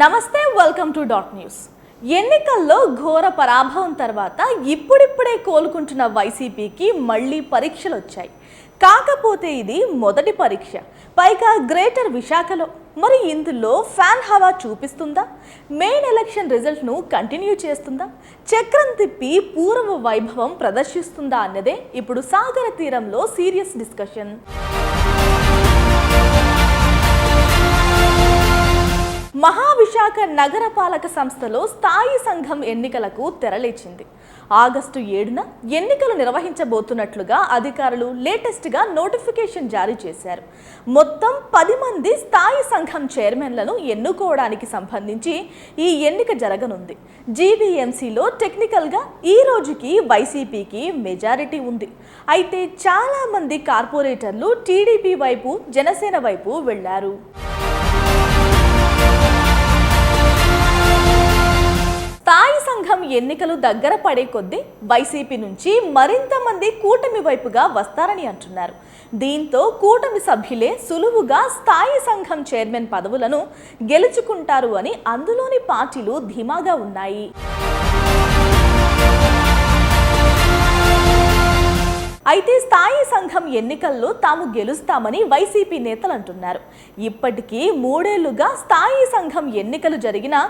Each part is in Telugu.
నమస్తే వెల్కమ్ టు డాట్ న్యూస్ ఎన్నికల్లో ఘోర పరాభవం తర్వాత ఇప్పుడిప్పుడే కోలుకుంటున్న వైసీపీకి మళ్ళీ పరీక్షలు వచ్చాయి. కాకపోతే ఇది మొదటి పరీక్ష. పైగా గ్రేటర్ విశాఖలో. మరి ఇందులో ఫ్యాన్ హవా చూపిస్తుందా? మెయిన్ ఎలక్షన్ రిజల్ట్ను కంటిన్యూ చేస్తుందా? చక్రం తిప్పి పూర్వ వైభవం ప్రదర్శిస్తుందా అన్నదే ఇప్పుడు సాగర తీరంలో సీరియస్ డిస్కషన్. విశాఖ నగరపాలక సంస్థలో స్థాయి సంఘం ఎన్నికలకు తెరలేచింది. ఆగస్టు ఏడున ఎన్నికలు నిర్వహించబోతున్నట్లుగా అధికారులు లేటెస్ట్గా నోటిఫికేషన్ జారీ చేశారు. మొత్తం పది మంది స్థాయి సంఘం చైర్మన్లను ఎన్నుకోవడానికి సంబంధించి ఈ ఎన్నిక జరగనుంది. జీబీఎంసీలో టెక్నికల్గా ఈ రోజుకి వైసీపీకి మెజారిటీ ఉంది. అయితే చాలామంది కార్పొరేటర్లు టీడీపీ వైపు జనసేన వైపు వెళ్ళారు. ఎన్నికలు దగ్గర పడే కొద్దీ వైసీపీ నుంచి మరింత మంది కూటమి వైపుగా వస్తారని అంటున్నారు. దీంతో కూటమి సభ్యులే సులువుగా స్థాయి సంఘం చైర్మన్ పదవులను గెలుచుకుంటారు అని అందులోని పార్టీలు ధీమాగా ఉన్నాయి. అయితే స్థాయి సంఘం ఎన్నికల్లో తాము గెలుస్తామని వైసీపీ నేతలు అంటున్నారు. ఇప్పటికీ మూడేళ్ళుగా స్థాయి సంఘం ఎన్నికలు జరిగినా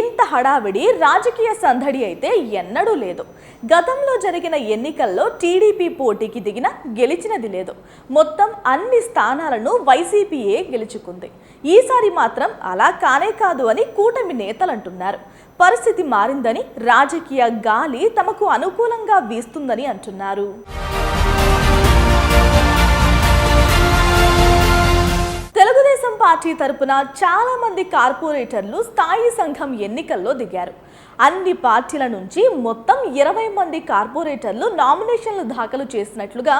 ఇంత హడావిడి రాజకీయ సందడి అయితే ఎన్నడూ లేదు. గతంలో జరిగిన ఎన్నికల్లో టీడీపీ పోటీకి దిగిన గెలిచినది లేదు. మొత్తం అన్ని స్థానాలను వైసీపీయే గెలుచుకుంది. ఈసారి మాత్రం అలా కానే కాదు అని కూటమి నేతలు అంటున్నారు. పరిస్థితి మారిందని రాజకీయ గాలి తమకు అనుకూలంగా వీస్తుందని అంటున్నారు. పార్టీ తరపున చాలా మంది కార్పొరేటర్లు స్థాయి సంఘం ఎన్నికల్లో దిగారు. అన్ని పార్టీల నుంచి మొత్తం ఇరవై మంది కార్పొరేటర్లు నామినేషన్లు దాఖలు చేసినట్లుగా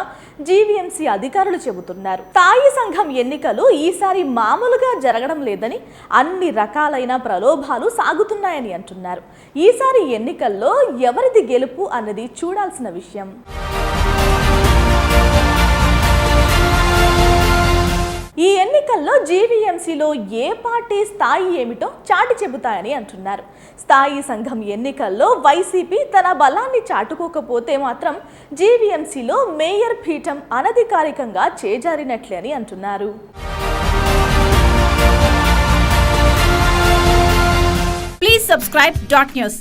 జీవీఎంసీ అధికారులు చెబుతున్నారు. స్థాయి సంఘం ఎన్నికలు ఈసారి మామూలుగా జరగడం లేదని అన్ని రకాలైన ప్రలోభాలు సాగుతున్నాయని అంటున్నారు. ఈసారి ఎన్నికల్లో ఎవరిది గెలుపు అన్నది చూడాల్సిన విషయం. ఎన్నికల్లో జీవీఎంసీలో ఏ పార్టీ స్థాయి ఏమిటో చాటి చెబుతాయని అంటున్నారు. స్థాయి సంఘం ఎన్నికల్లో వైసీపీ తన బలాన్ని చాటుకోకపోతే మాత్రం జీవీఎంసీలో మేయర్ పీఠం అనధికారికంగా చేజారినట్లే అని అంటున్నారు. Please subscribe dot news